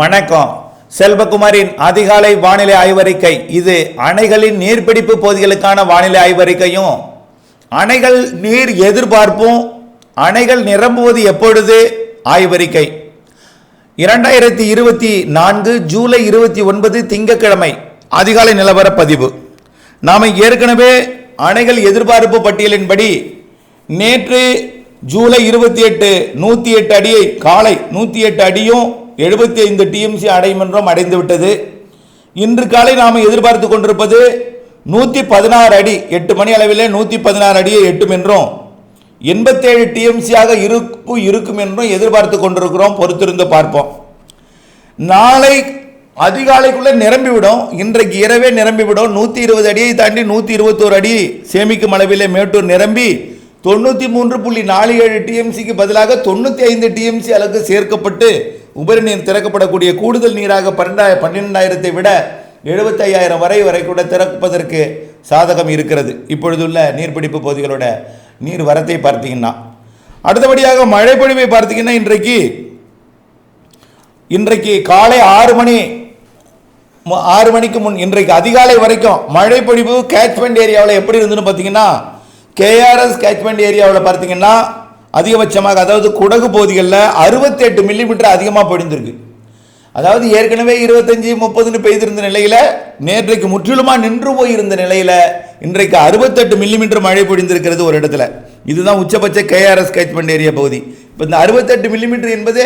வணக்கம். செல்வகுமாரின் அதிகாலை வானிலை ஆய்வறிக்கை. இது அணைகளின் நீர்பிடிப்பு பகுதிகளுக்கான வானிலை ஆய்வறிக்கையும். அணைகள் நீர் எதிர்பார்ப்பும் அணைகள் நிரம்புவது எப்பொழுது? ஆய்வறிக்கை. இரண்டாயிரத்தி இருபத்தி நான்கு ஜூலை இருபத்தி ஒன்பது திங்கட்கிழமை அதிகாலை நிலவர பதிவு நாம் ஏற்கனவே அணைகள் எதிர்பார்ப்பு பட்டியலின்படி நேற்று ஜூலை இருபத்தி எட்டு நூற்றி எட்டு அடியை காலை நூற்றி எட்டு அடியும் எழுபத்தி ஐந்து டிஎம்சி அடைமன்றம் அடைந்துவிட்டது அடைந்து விட்டது. இன்று காலை நாம் எதிர்பார்த்து கொண்டிருப்பது நூற்றி பதினாறு அடி எட்டு மணி அளவிலே நூற்றி பதினாறு அடியை எட்டும் என்றும் எண்பத்தேழு டிஎம்சியாக இருப்பு இருக்கும் என்றும் எதிர்பார்த்து கொண்டிருக்கிறோம் பொறுத்திருந்து பார்ப்போம். நாளை அதிகாலைக்குள்ளே நிரம்பிவிடும் இன்றைக்கு இரவே நிரம்பிவிடும் நூற்றி இருபது அடியை தாண்டி நூற்றி இருபத்தோரு அடி சேமிக்கும் அளவிலே மேட்டூர் நிரம்பி தொண்ணூற்றி மூன்று புள்ளி நாலு ஏழு டிஎம்சிக்கு பதிலாக தொண்ணூற்றி ஐந்து டிஎம்சி அளவுக்கு சேர்க்கப்பட்டு உபரி நீர் திறக்கப்படக்கூடிய கூடுதல் நீராக பன்னெண்டாய பன்னிரெண்டாயிரத்தை விட எழுபத்தையாயிரம் வரை வரை கூட திறப்பதற்கு சாதகம் இருக்கிறது. இப்பொழுதுள்ள நீர்பிடிப்பு பகுதிகளோட நீர் வரத்தை பார்த்தீங்கன்னா அடுத்தபடியாக மழைப்பொழிவை பார்த்தீங்கன்னா இன்றைக்கு இன்றைக்கு காலை ஆறு மணி ஆறு மணிக்கு முன் இன்றைக்கு அதிகாலை வரைக்கும் மழைப்பொழிவு கேட்ச்மெண்ட் ஏரியாவில் எப்படி இருந்துன்னு பார்த்தீங்கன்னா கேஆர்எஸ் கேட்ச்மெண்ட் ஏரியாவில் பார்த்தீங்கன்னா அதிகபட்சமாக அதாவது குடகு பகுதிகளில் அறுபத்தெட்டு மில்லிமீட்டர் அதிகமாக பொழிந்திருக்கு. அதாவது ஏற்கனவே இருபத்தஞ்சி முப்பதுன்னு பெய்திருந்த நிலையில் நேற்றைக்கு முற்றிலுமாக நின்று போயிருந்த நிலையில் இன்றைக்கு அறுபத்தெட்டு மில்லிமீட்டர் மழை பொழிந்திருக்கிறது ஒரு இடத்துல. இதுதான் உச்சபட்ச கேஆர்எஸ் கேட்ச்மெண்ட் ஏரியா பகுதி. இப்போ இந்த அறுபத்தெட்டு மில்லிமீட்டர் என்பது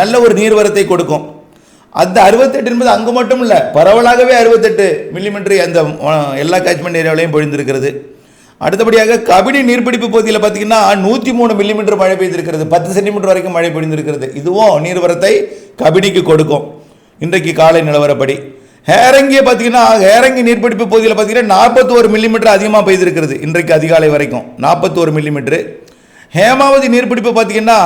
நல்ல ஒரு நீர்வரத்தை கொடுக்கும். அந்த அறுபத்தெட்டு என்பது அங்கு மட்டும் இல்லை பரவலாகவே அறுபத்தெட்டு மில்லிமீட்டர் அந்த எல்லா கேட்ச்மெண்ட் ஏரியாவிலையும் பொழிந்திருக்கிறது. அடுத்தபடியாக கபடி நீர்பிடிப்பு பகுதியில் பார்த்தீங்கன்னா நூற்றி மூணு மில்லிமீட்டர் மழை பெய்திருக்கிறது. பத்து சென்டிமீட்டர் வரைக்கும் மழை பெய்திருக்கிறது. இதுவும் நீர்வரத்தை கபினிக்கு கொடுக்கும். இன்றைக்கு காலை நிலவரப்படி. ஹேரங்கியை பார்த்தீங்கன்னா ஹேரங்கி நீர்பிடிப்பு பகுதியில் பார்த்தீங்கன்னா நாற்பத்தோரு மில்லிமீட்டர் அதிகமாக பெய்திருக்கிறது இன்றைக்கு அதிகாலை வரைக்கும். நாற்பத்தோரு மில்லிமீட்டர் ஹேமாவதி நீர்பிடிப்பு பார்த்தீங்கன்னா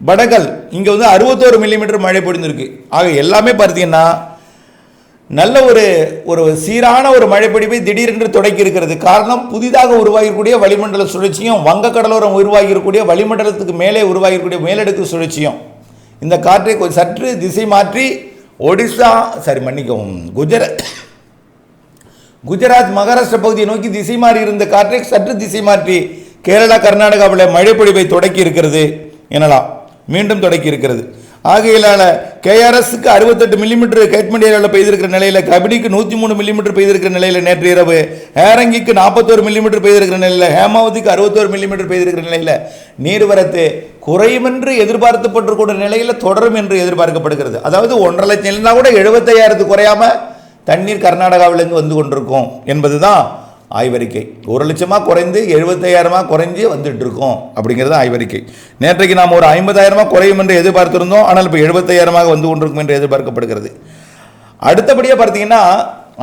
வடகல் இங்கே வந்து அறுபத்தோரு மில்லிமீட்டர் மழை பொழிந்திருக்கு. ஆக எல்லாமே பார்த்தீங்கன்னா நல்ல ஒரு ஒரு சீரான ஒரு மழைப்பொழிவை திடீரென்று தொடக்கி இருக்கிறது காரணம் புதிதாக உருவாகிருக்கக்கூடிய வளிமண்டல சுழற்சியும் வங்கக்கடலோரம் உருவாகியிருக்கக்கூடிய வளிமண்டலத்துக்கு மேலே உருவாகியிருக்கக்கூடிய மேலடுக்கு சுழற்சியும். இந்த காற்றை கொஞ்சம் சற்று திசை மாற்றி ஒடிசா சரி மன்னிக்கவும் குஜராத் குஜராத் மகாராஷ்டிர பகுதியை நோக்கி திசை மாறி இருந்த காற்றை சற்று திசை மாற்றி கேரளா கர்நாடகாவில் மழைப்பொழிவை தொடக்கி இருக்கிறது எனலாம். மீண்டும் தொடக்கி இருக்கிறது ஆகையினால கேஆர்எஸ்க்கு அறுபத்தெட்டு மில்லிமீட்டர் கேட்மெண்ட் ஏரியாவில் பெய்திருக்கிற நிலையில் கபடிக்கு நூற்றி மூணு மில்லிமீட்டர் பெய்திருக்கிற நிலையில் நேற்று இரவு ஹேரங்கிக்கு நாற்பத்தோரு மில்லிமீட்டர் பெய்திருக்கிற நிலையில் ஹேமாவதிக்கு அறுபத்தோரு மில்லிமீட்டர் பெய்திருக்கிற நிலையில் நீர்வரத்து குறையுமென்று எதிர்பார்க்கப்பட்டிருக்கிற நிலையில் தொடரும் என்று எதிர்பார்க்கப்படுகிறது. அதாவது ஒன்றரை லட்சம் இல்லைன்னா கூட எழுபத்தையாயிரத்து குறையாமல் தண்ணீர் கர்நாடகாவிலேருந்து வந்து கொண்டிருக்கும் என்பது தான் ஆய்வறிக்கை. ஒரு லட்சமாக குறைந்து எழுபத்தையாயிரமாக குறைஞ்சு வந்துட்டு இருக்கோம் அப்படிங்கிறது ஆய்வறிக்கை. நேற்றைக்கு நாம் ஒரு ஐம்பதாயிரமாக குறையும் என்று எதிர்பார்த்திருந்தோம். ஆனால் இப்போ எழுபத்தையாயிரமாக வந்து கொண்டிருக்கும் என்று எதிர்பார்க்கப்படுகிறது. அடுத்தபடியாக பார்த்தீங்கன்னா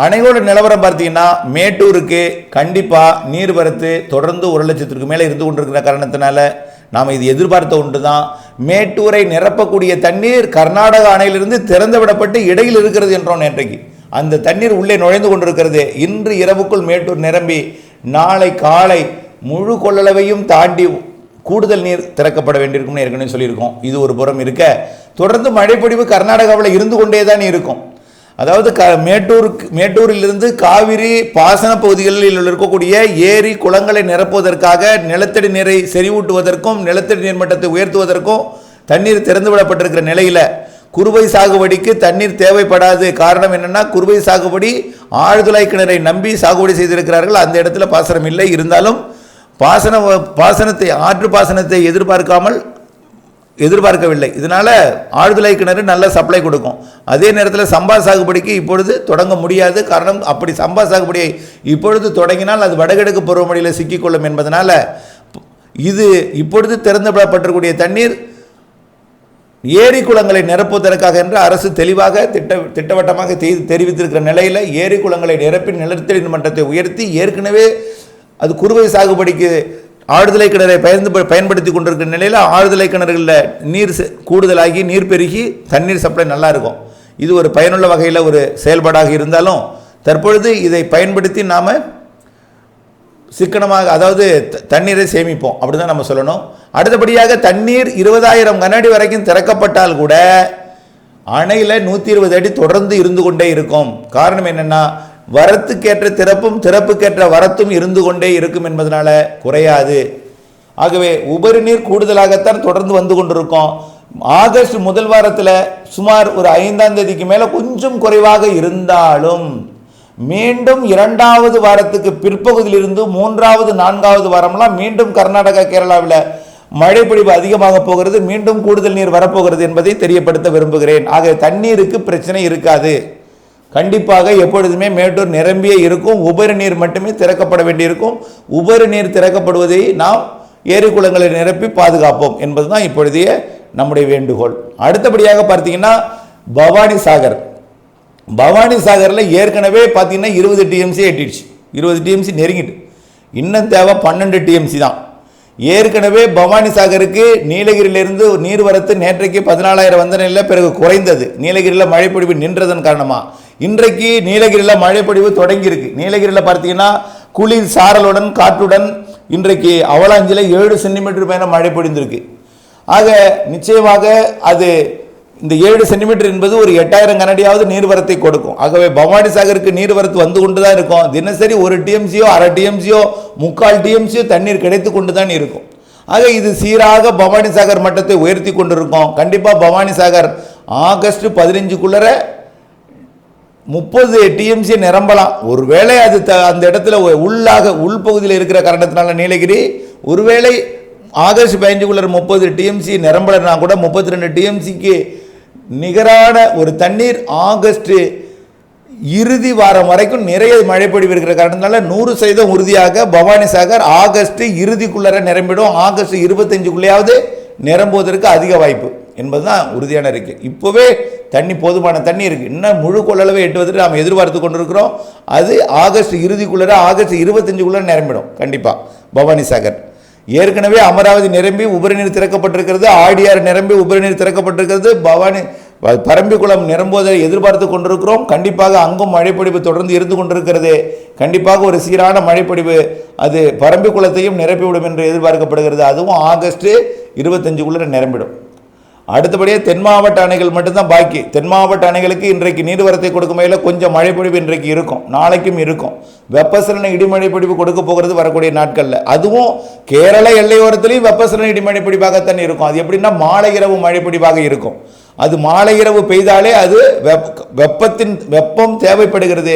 அணையோட நிலவரம் பார்த்தீங்கன்னா மேட்டூருக்கு கண்டிப்பாக நீர்வரத்து தொடர்ந்து ஒரு லட்சத்திற்கு மேலே இருந்து கொண்டிருக்கிற காரணத்தினால நாம் இது எதிர்பார்த்த ஒன்று தான் மேட்டூரை நிரப்பக்கூடிய தண்ணீர் கர்நாடக அணையிலிருந்து திறந்து விடப்பட்டு இடையில் இருக்கிறது என்றோம் நேற்றைக்கு. அந்த தண்ணீர் உள்ளே நுழைந்து கொண்டிருக்கிறது. இன்று இரவுக்குள் மேட்டூர் நிரம்பி நாளை காலை முழு கொள்ளளவையும் தாண்டி கூடுதல் நீர் திறக்கப்பட வேண்டியிருக்கும்னு ஏற்கனவே சொல்லியிருக்கோம். இது ஒரு புறம் இருக்க. தொடர்ந்து மழைப்பொழிவு கர்நாடகாவில் இருந்து கொண்டே தான் இருக்கும். அதாவது க மேட்டூருக்கு மேட்டூரிலிருந்து காவிரி பாசன பகுதிகளில் இருக்கக்கூடிய ஏரி குளங்களை நிரப்புவதற்காக நிலத்தடி நீரை செறிவூட்டுவதற்கும் நிலத்தடி நீர்மட்டத்தை உயர்த்துவதற்கும் தண்ணீர் திறந்து விடப்பட்டிருக்கிற நிலையில் குறுவை சாகுபடிக்கு தண்ணீர் தேவைப்படாது. காரணம் என்னென்னா குறுவை சாகுபடி ஆழ்துளை கிணறை நம்பி சாகுபடி செய்திருக்கிறார்கள். அந்த இடத்துல பாசனம் இல்லை. இருந்தாலும் பாசன பாசனத்தை ஆற்று பாசனத்தை எதிர்பார்க்காமல் எதிர்பார்க்கவில்லை. இதனால் ஆழ்துளை கிணறு நல்ல சப்ளை கொடுக்கும். அதே நேரத்தில் சம்பா சாகுபடிக்கு இப்பொழுது தொடங்க முடியாது. காரணம் அப்படி சம்பா சாகுபடியை இப்பொழுது தொடங்கினால் அது வடகிழக்கு பருவமழையில் சிக்கிக்கொள்ளும் என்பதனால் இது இப்பொழுது திறந்துவிடப்பட்டிருக்கக்கூடிய தண்ணீர் ஏரி குளங்களை நிரப்புவதற்காக என்று அரசு தெளிவாக திட்ட திட்டவட்டமாக தெரிவித்திருக்கிற நிலையில் ஏரி குளங்களை நிரப்பி நிலத்தடி மன்றத்தை உயர்த்தி ஏற்கனவே அது குறுவை சாகுபடிக்கு ஆழ்துளை கிணறை பயந்து பயன்படுத்தி கொண்டிருக்கிற நிலையில் ஆழ்துளை கிணறுகளில் நீர் கூடுதலாகி நீர் பெருகி தண்ணீர் சப்ளை நல்லா இருக்கும் இது ஒரு பயனுள்ள வகையில் ஒரு செயல்பாடாக இருந்தாலும் தற்பொழுது இதை பயன்படுத்தி நாம் சிக்கனமாக அதாவது த- தண்ணீரை சேமிப்போம். அப்படி தான் நம்ம சொல்லணும். அடுத்தபடியாக தண்ணீர் இருபதாயிரம் கண்ணாடி வரைக்கும் திறக்கப்பட்டால் கூட அணையில் நூற்றி இருபது அடி தொடர்ந்து இருந்து கொண்டே இருக்கும். காரணம் என்னென்னா வரத்துக்கேற்ற திறப்பும் திறப்புக்கேற்ற வரத்தும் இருந்து கொண்டே இருக்கும் என்பதனால குறையாது. ஆகவே உபரி நீர் கூடுதலாகத்தான் தொடர்ந்து வந்து கொண்டிருக்கும். ஆகஸ்ட் முதல் வாரத்தில் சுமார் ஒரு ஐந்தாம் தேதிக்கு மேலே கொஞ்சம் குறைவாக இருந்தாலும் மீண்டும் இரண்டாவது வாரத்துக்கு பிற்பகுதியிலிருந்து மூன்றாவது நான்காவது வாரம்லாம் மீண்டும் கர்நாடகா கேரளாவில் மழைப்பொழிவு அதிகமாக போகிறது. மீண்டும் கூடுதல் நீர் வரப்போகிறது என்பதை தெரியப்படுத்த விரும்புகிறேன். ஆக தண்ணீருக்கு பிரச்சனை இருக்காது. கண்டிப்பாக எப்பொழுதுமே மேட்டூர் நிரம்பியே இருக்கும். உபரி நீர் மட்டுமே திறக்கப்பட வேண்டியிருக்கும். உபரி நீர் திறக்கப்படுவதை நாம் ஏரி குளங்களை நிரப்பி பாதுகாப்போம் என்பதுதான் இப்பொழுதைய நம்முடைய வேண்டுகோள். அடுத்தபடியாக பார்த்தீங்கன்னா பவானி சாகர். பவானி சாகரில் ஏற்கனவே பார்த்தீங்கன்னா இருபது டிஎம்சி எட்டிடுச்சு. இருபது டிஎம்சி நெருங்கிட்டு. இன்னும் தேவை பன்னெண்டு டிஎம்சி தான். ஏற்கனவே பவானி சாகருக்கு நீலகிரியிலிருந்து நீர்வரத்து நேற்றைக்கு பதினாலாயிரம் வந்த நிலையில் பிறகு குறைந்தது. நீலகிரியில் மழைப்பொழிவு நின்றதன் காரணமாக இன்றைக்கு நீலகிரியில் மழைப்பொழிவு தொடங்கியிருக்கு. நீலகிரியில் பார்த்தீங்கன்னா குளிர் சாரலுடன் காற்றுடன் இன்றைக்கு அவலாஞ்சில் ஏழு சென்டிமீட்டர் மேலே மழை பொழிந்திருக்கு. ஆக நிச்சயமாக அது இந்த ஏழு சென்டிமீட்டர் என்பது ஒரு எட்டாயிரம் கனடியாவது நீர்வரத்தை கொடுக்கும். ஆகவே பவானி சாகருக்கு நீர்வரத்து வந்து கொண்டு தான் இருக்கும். தினசரி ஒரு டிஎம்சியோ அரை டிஎம்சியோ முக்கால் டிஎம்சியோ தண்ணீர் கிடைத்து கொண்டு தான் இருக்கும். ஆக இது சீராக பவானி சாகர் மட்டத்தை உயர்த்தி கொண்டிருக்கும். கண்டிப்பாக பவானி சாகர் ஆகஸ்ட் பதினஞ்சுக்குள்ளர முப்பது டிஎம்சி நிரம்பலாம். ஒருவேளை அது த அந்த இடத்துல உள்ளாக உள்பகுதியில் இருக்கிற காரணத்தினால நீலகிரி ஒருவேளை ஆகஸ்ட் பதினஞ்சுக்குள்ளர முப்பது டிஎம்சி நிரம்பலைன்னா கூட முப்பத்தி ரெண்டு டிஎம்சிக்கு நிகரான ஒரு தண்ணீர் ஆகஸ்ட் இறுதி வாரம் வரைக்கும் நிறைய மழைப்பொழிவு இருக்கிற காரணத்தினால நூறு சதவீதம் உறுதியாக பவானி சாகர் ஆகஸ்ட் இறுதிக்குள்ளர நிரம்பிடும். ஆகஸ்ட் இருபத்தஞ்சுக்குள்ளேயாவது நிரம்புவதற்கு அதிக வாய்ப்பு என்பதுதான் உறுதியான இருக்கு இப்போவே தண்ணி போதுமான தண்ணி இருக்கு. இன்னும் முழு கொள்ளளவை எட்டுவதற்கு நாம் எதிர்பார்த்து கொண்டிருக்கிறோம். அது ஆகஸ்ட் இறுதிக்குள்ளர ஆகஸ்ட் இருபத்தஞ்சுக்குள்ளே நிரம்பிடும். கண்டிப்பாக பவானி சாகர். ஏற்கனவே அமராவதி நிரம்பி உபரிநீர் திறக்கப்பட்டிருக்கிறது ஆடியார் நிரம்பி உபரிநீர் திறக்கப்பட்டிருக்கிறது. பவானி பரம்பிக்குளம் நிரம்புவதை எதிர்பார்த்து கொண்டிருக்கிறோம். கண்டிப்பாக அங்கும் மழைப்பொழிவு தொடர்ந்து இருந்து கொண்டிருக்கிறது. கண்டிப்பாக ஒரு சீரான மழைப்பொழிவு அது பரம்பிக்குளத்தையும் நிரப்பிவிடும் என்று எதிர்பார்க்கப்படுகிறது. அதுவும் ஆகஸ்ட் இருபத்தஞ்சுக்குள்ளே நிரம்பிடும். அடுத்தபடியாக தென் மாவட்ட அணைகள் மட்டும்தான் பாக்கி. தென் மாவட்ட அணைகளுக்கு இன்றைக்கு நீர்வரத்தை கொடுக்கும் வகையில் கொஞ்சம் மழைப்பொழிவு இன்றைக்கு இருக்கும். நாளைக்கும் இருக்கும். வெப்பசலன இடிமழை கொடுக்க போகிறது வரக்கூடிய நாட்களில். அதுவும் கேரள எல்லையோரத்துலேயும் வெப்பசலன இடிமழை பொழிவாகத்தான் இருக்கும். அது எப்படின்னா மாலை இரவு மழைப்பிடிவாக இருக்கும். அது மாலை இரவு பெய்தாலே அது வெப் வெப்பத்தின் வெப்பம் தேவைப்படுகிறது.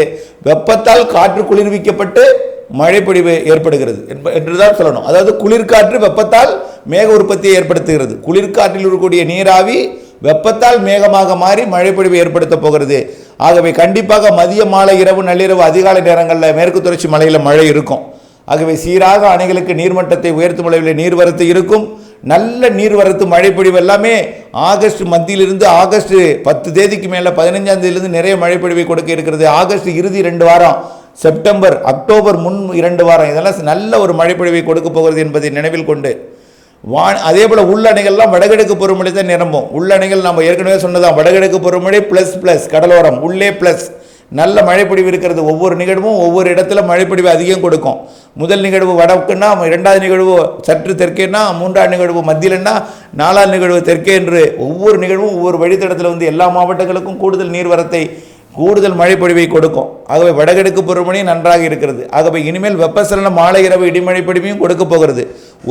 வெப்பத்தால் காற்று குளிர்விக்கப்பட்டு மழைப்பொழிவு ஏற்படுகிறது என்ப- என்றுதான் சொல்லணும். அதாவது குளிர்காற்று வெப்பத்தால் மேக உற்பத்தியை ஏற்படுத்துகிறது. குளிர்காற்றில் இருக்கக்கூடிய நீராவி வெப்பத்தால் மேகமாக மாறி மழைப்பொழிவு ஏற்படுத்த போகிறது. ஆகவே கண்டிப்பாக மதிய மாலை இரவு நள்ளிரவு அதிகாலை நேரங்களில் மேற்கு தொடர்ச்சி மலையில் மழை இருக்கும். ஆகவே சீராக அணைகளுக்கு நீர்மட்டத்தை உயர்த்தும் அளவில் நீர்வரத்து இருக்கும். நல்ல நீர்வரத்து மழைப்பொழிவு எல்லாமே ஆகஸ்ட் மத்தியிலிருந்து ஆகஸ்ட் பத்து தேதிக்கு மேலே பதினஞ்சாம் தேதியிலிருந்து நிறைய மழைப்பொழிவை கொடுக்க இருக்கிறது. ஆகஸ்ட் இறுதி ரெண்டு வாரம் செப்டம்பர் அக்டோபர் முன் இரண்டு வாரம். இதெல்லாம் நல்ல ஒரு மழைப்பொழிவை கொடுக்க போகிறது என்பதை நினைவில் கொண்டு வா அதே போல் உள்ளணைகள்லாம் வடகிழக்கு பருவமழை தான் நிரம்பும். உள்ளணைகள் நம்ம ஏற்கனவே சொன்னதான் வடகிழக்கு பருவமழை ப்ளஸ் ப்ளஸ் கடலோரம் உள்ளே ப்ளஸ் நல்ல மழைப்பொழிவு இருக்கிறது. ஒவ்வொரு நிகழ்வும் ஒவ்வொரு இடத்துல மழைப்பொழிவு அதிகம் கொடுக்கும். முதல் நிகழ்வு வடக்குன்னா இரண்டாவது நிகழ்வு சற்று தெற்கேன்னா மூன்றாம் நிகழ்வு மத்தியிலன்னா நாலாவது நிகழ்வு தெற்கே என்று ஒவ்வொரு நிகழ்வும் ஒவ்வொரு வழித்தடத்தில் வந்து எல்லா மாவட்டங்களுக்கும் கூடுதல் நீர்வரத்தை கூடுதல் மழைப்பொழிவை கொடுக்கும். ஆகவே வடகிழக்கு பருவமழையும் நன்றாக இருக்கிறது. ஆகவே இனிமேல் வெப்பசலன மாலை இரவு இடிமழை பொழிவையும் கொடுக்க போகிறது.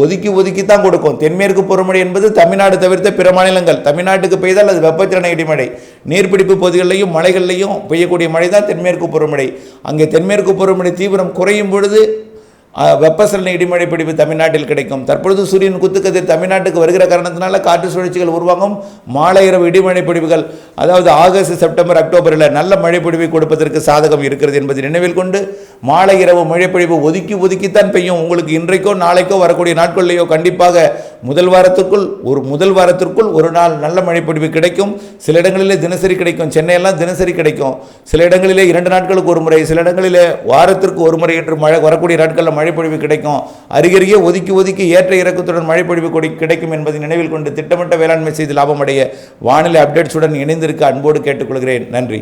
ஒதுக்கி ஒதுக்கி தான் கொடுக்கும். தென்மேற்கு பருவமழை என்பது தமிழ்நாடு தவிர்த்த பிற மாநிலங்கள். தமிழ்நாட்டுக்கு பெய்தால் அது வெப்பச்சலன இடிமழை. நீர்பிடிப்பு பகுதிகளிலையும் மலைகளிலையும் பெய்யக்கூடிய மழை தான் தென்மேற்கு பருவமழை. அங்கே தென்மேற்கு பருவமழை தீவிரம் குறையும் பொழுது வெப்பசலன இடிமழை பிடிப்பு தமிழ்நாட்டில் கிடைக்கும். தற்பொழுது சூரியன் குத்துக்கதிர் தமிழ்நாட்டுக்கு வருகிற காரணத்தினால காற்று சுழற்சிகள் உருவாகும். மாலை இரவு இடிமழை பிடிப்புகள் அதாவது ஆகஸ்ட் செப்டம்பர் அக்டோபரில் நல்ல மழை பிடிப்பை கொடுப்பதற்கு சாதகம் இருக்கிறது என்பதை நினைவில் கொண்டு மாலை இரவு மழைப்பொழிவு ஒதுக்கி ஒதுக்கித்தான் பெய்யும். உங்களுக்கு இன்றைக்கோ நாளைக்கோ வரக்கூடிய நாட்களிலேயோ கண்டிப்பாக முதல் வாரத்திற்குள் ஒரு முதல் வாரத்திற்குள் ஒரு நாள் நல்ல மழைப்பொழிவு கிடைக்கும். சில இடங்களிலே தினசரி கிடைக்கும். சென்னையெல்லாம் தினசரி கிடைக்கும். சில இடங்களிலே இரண்டு நாட்களுக்கு ஒரு முறை சில இடங்களிலே வாரத்திற்கு ஒரு முறை என்று மழை வரக்கூடிய நாட்களில் மழைப்பொழிவு கிடைக்கும். அருகருகே ஒதுக்கி ஒதுக்கி ஏற்ற இறக்கத்துடன் மழைப்பொழிவு கொடி கிடைக்கும் என்பதை நினைவில் கொண்டு திட்டமிட்ட வேளாண்மை செய்து லாபமடைய வானிலை அப்டேட்ஸுடன் இணைந்திருக்க அன்போடு கேட்டுக்கொள்கிறேன். நன்றி.